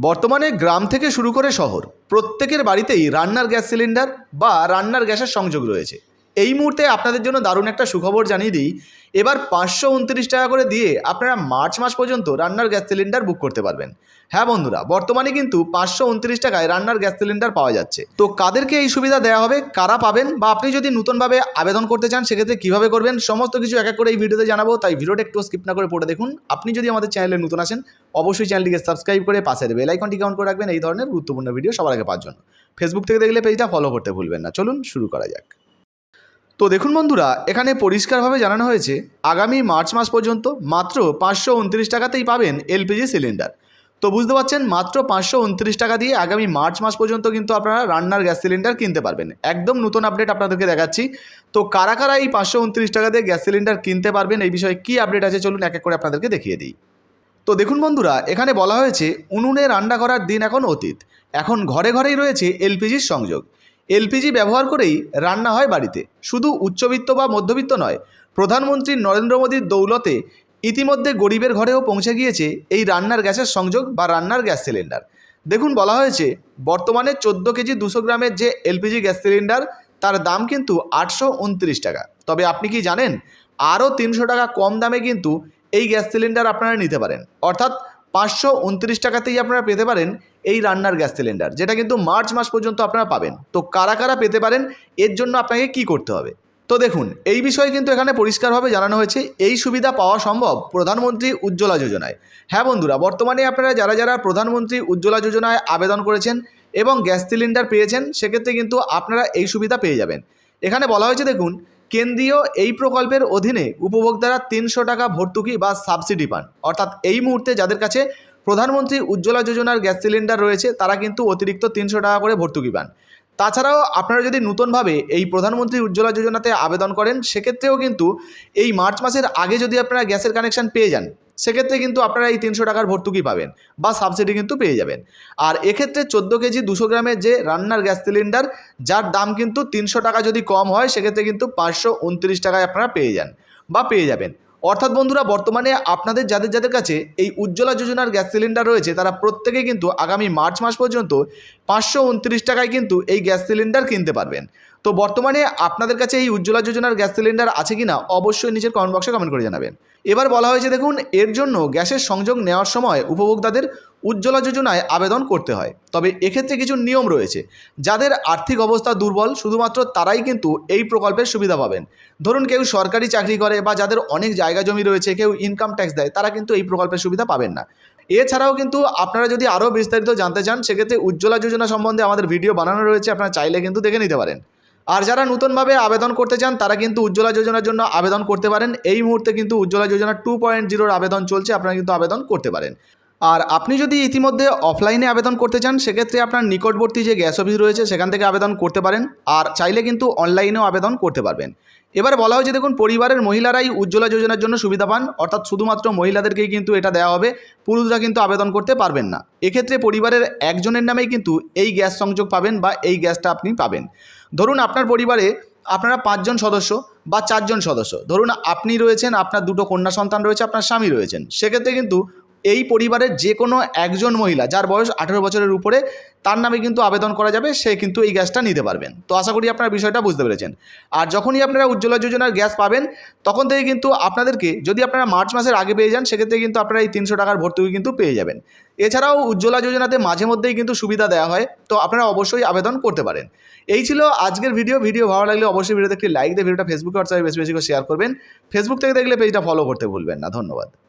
বর্তমানে গ্রাম থেকে শুরু করে শহর, প্রত্যেকের বাড়িতেই রান্নার গ্যাস সিলিন্ডার বা রান্নার গ্যাসের সংযোগ রয়েছে। এই মুহূর্তে আপনাদের জন্য দারুণ একটা সুখবর জানিয়ে দিই। এবার পাঁচশো উনত্রিশ টাকা করে দিয়ে আপনারা মার্চ মাস পর্যন্ত রান্নার গ্যাস সিলিন্ডার বুক করতে পারবেন। হ্যাঁ বন্ধুরা, বর্তমানে কিন্তু পাঁচশো উনত্রিশ টাকায় রান্নার গ্যাস সিলিন্ডার পাওয়া যাচ্ছে। তো কাদেরকে এই সুবিধা দেওয়া হবে? কারা পাবেন? বা আপনি যদি নতুনভাবে আবেদন করতে চান, সেক্ষেত্রে কীভাবে করবেন? সমস্ত কিছু এক এক করে এই ভিডিওতে জানাব, তাই ভিডিওটা একটু স্কিপ না করে পড়ে দেখুন। আপনি যদি আমাদের চ্যানেলে নতুন আসেন, অবশ্যই চ্যানেলটিকে সাবস্ক্রাইব করে পাশের বেল আইকনটিকে অন করে রাখবেন। এই ধরনের গুরুত্বপূর্ণ ভিডিও সবার আগে পাওয়ার জন্য। ফেসবুক থেকে দেখলে পেজটা ফলো করতে ভুলবেন না। চলুন শুরু করা যাক। তো দেখুন বন্ধুরা, এখানে পরিষ্কারভাবে জানানো হয়েছে, আগামী মার্চ মাস পর্যন্ত মাত্র পাঁচশো উনত্রিশ টাকাতেই পাবেন এলপিজি সিলিন্ডার। তো বুঝতে পারছেন, মাত্র পাঁচশো উনত্রিশ টাকা দিয়ে আগামী মার্চ মাস পর্যন্ত কিন্তু আপনারা রান্নার গ্যাস সিলিন্ডার কিনতে পারবেন। একদম নতুন আপডেট আপনাদেরকে দেখাচ্ছি। তো কারা কারা এই পাঁচশো উনত্রিশ টাকা দিয়ে গ্যাস সিলিন্ডার কিনতে পারবেন, এই বিষয়ে কী আপডেট আছে চলুন এক এক করে আপনাদেরকে দেখিয়ে দিই। তো দেখুন বন্ধুরা, এখানে বলা হয়েছে, উনুনে রান্না করার দিন এখন অতীত। এখন ঘরে ঘরেই রয়েছে এলপিজির সংযোগ। এলপিজি ব্যবহার করেই রান্না হয় বাড়িতে। শুধু উচ্চবিত্ত বা মধ্যবিত্ত নয়, প্রধানমন্ত্রী নরেন্দ্র মোদীর দৌলতে ইতিমধ্যে গরিবের ঘরেও পৌঁছে গিয়েছে এই রান্নার গ্যাসের সংযোগ বা রান্নার গ্যাস সিলিন্ডার। দেখুন, বলা হয়েছে, বর্তমানে চোদ্দ কেজি দুশো গ্রামের যে এলপিজি গ্যাস সিলিন্ডার, তার দাম কিন্তু আটশো উনত্রিশ টাকা। তবে আপনি কি জানেন, আরও তিনশো টাকা কম দামে কিন্তু এই গ্যাস সিলিন্ডার আপনারা নিতে পারেন। অর্থাৎ পাঁচশো উনত্রিশ টাকাতেই আপনারা পেতে পারেন এই রান্নার গ্যাস সিলিন্ডার, যেটা কিন্তু মার্চ মাস পর্যন্ত আপনারা পাবেন। তো কারা কারা পেতে পারেন, এর জন্য আপনাকে কি করতে হবে? তো দেখুন, এই বিষয়ে কিন্তু এখানে পরিষ্কারভাবে জানানো হয়েছে, এই সুবিধা পাওয়া সম্ভব প্রধানমন্ত্রী উজ্জ্বলা যোজনায়। হ্যাঁ বন্ধুরা, বর্তমানে আপনারা যারা যারা প্রধানমন্ত্রী উজ্জ্বলা যোজনায় আবেদন করেছেন এবং গ্যাস সিলিন্ডার পেয়েছেন, সেক্ষেত্রে কিন্তু আপনারা এই সুবিধা পেয়ে যাবেন। এখানে বলা হয়েছে, দেখুন কেন্দ্রীয় এই প্রকল্পের অধীনে উপভোক্তারা তিনশো টাকা ভর্তুকি বা সাবসিডি পান। অর্থাৎ এই মুহূর্তে যাদের কাছে প্রধানমন্ত্রী উজ্জ্বলা যোজনার গ্যাস সিলিন্ডার রয়েছে, তারা কিন্তু অতিরিক্ত তিনশো টাকা করে ভর্তুকি পান। তাছাড়াও আপনারা যদি নতুনভাবে এই প্রধানমন্ত্রী উজ্জ্বলা যোজনাতে আবেদন করেন, সেক্ষেত্রেও কিন্তু এই মার্চ মাসের আগে যদি আপনারা গ্যাসের কানেকশান পেয়ে যান সেক্ষেত্রে কিন্তু আপনারা এই তিনশো টাকার ভর্তুকি পাবেন বা সাবসিডি কিন্তু পেয়ে যাবেন। আর এক্ষেত্রে চোদ্দ কেজি দুশো গ্রামের যে রান্নার গ্যাস সিলিন্ডার, যার দাম কিন্তু তিনশো টাকা যদি কম হয়, সেক্ষেত্রে কিন্তু পাঁচশো উনত্রিশ টাকায় আপনারা পেয়ে যান বা পেয়ে যাবেন। অর্থাৎ বন্ধুরা, বর্তমানে আপনাদের, যাদের যাদের কাছে এই উজ্জ্বলা যোজনার গ্যাস সিলিন্ডার রয়েছে, তারা প্রত্যেকেই কিন্তু আগামী মার্চ মাস পর্যন্ত পাঁচশো উনত্রিশ টাকায় কিন্তু এই গ্যাস সিলিন্ডার কিনতে পারবেন। তো বর্তমানে আপনাদের কাছে এই উজ্জ্বলা যোজনার গ্যাস সিলিন্ডার আছে কি না অবশ্যই নিচের কমেন্ট বক্সে কমেন্ট করে জানাবেন। এবার বলা হয়েছে দেখুন, এর জন্য গ্যাসের সংযোগ নেওয়ার সময় উপভোক্তাদের উজ্জ্বলা যোজনায় আবেদন করতে হয়। তবে এক্ষেত্রে কিছু নিয়ম রয়েছে, যাদের আর্থিক অবস্থা দুর্বল, শুধুমাত্র তারাই কিন্তু এই প্রকল্পের সুবিধা পাবেন। ধরুন কেউ সরকারি চাকরি করে বা যাদের অনেক জায়গা জমি রয়েছে, কেউ ইনকাম ট্যাক্স দেয়, তারা কিন্তু এই প্রকল্পের সুবিধা পাবেন না। এছাড়াও কিন্তু আপনারা যদি আরও বিস্তারিত জানতে চান, সেক্ষেত্রে উজ্জ্বলা যোজনা সম্বন্ধে আমাদের ভিডিও বানানো রয়েছে, আপনারা চাইলে কিন্তু দেখে নিতে পারেন। আর যারা নতুনভাবে আবেদন করতে চান, তারা কিন্তু উজ্জ্বলা যোজনার জন্য আবেদন করতে পারেন। এই মুহূর্তে কিন্তু উজ্জ্বলা যোজনা টু পয়েন্ট জিরোর আবেদন চলছে, আপনারা কিন্তু আবেদন করতে পারেন। আর আপনি যদি ইতিমধ্যে অফলাইনে আবেদন করতে চান, সেক্ষেত্রে আপনার নিকটবর্তী যে গ্যাস অফিস রয়েছে, সেখান থেকে আবেদন করতে পারেন। আর চাইলে কিন্তু অনলাইনেও আবেদন করতে পারবেন। এবার বলা হয়েছে, দেখুন, পরিবারের মহিলারাই উজ্জ্বলা যোজনার জন্য সুবিধা পান। অর্থাৎ শুধুমাত্র মহিলাদেরকেই কিন্তু এটা দেওয়া হবে। পুরুষরা কিন্তু আবেদন করতে পারবেন না। এক্ষেত্রে পরিবারের একজনের নামেই কিন্তু এই গ্যাস সংযোগ পাবেন বা এই গ্যাসটা আপনি পাবেন। ধরুন, আপনার পরিবারে আপনারা পাঁচজন সদস্য বা চারজন সদস্য। ধরুন, আপনি রয়েছেন, আপনার দুটো কন্যা সন্তান রয়েছে, আপনার স্বামী রয়েছেন। সেক্ষেত্রে কিন্তু এই পরিবারের যে কোনো একজন মহিলা যার বয়স আঠেরো বছরের উপরে, তার নামে কিন্তু আবেদন করা যাবে, সে কিন্তু এই গ্যাসটা নিতে পারবেন। তো আশা করি আপনারা বিষয়টা বুঝতে পেরেছেন। আর যখনই আপনারা উজ্জ্বলা যোজনার গ্যাস পাবেন, তখন থেকে কিন্তু আপনাদেরকে, যদি আপনারা মার্চ মাসের আগে পেয়ে যান, সেক্ষেত্রে কিন্তু আপনারা এই তিনশো টাকার ভর্তুকি কিন্তু পেয়ে যাবেন। এছাড়াও উজ্জ্বলা যোজনাতে মাঝে মধ্যেই কিন্তু সুবিধা দেওয়া হয়, তো আপনারা অবশ্যই আবেদন করতে পারেন। এই ছিল আজকের ভিডিও। ভিডিও ভালো লাগলে অবশ্যই ভিডিওতে একটি লাইক দিয়ে, ভিডিওটা ফেসবুকে হোয়াটসঅ্যাপে বেশি বেশি করে শেয়ার করবেন। ফেসবুক থেকে দেখলে পেজটা ফলো করতে ভুলবেন না। ধন্যবাদ।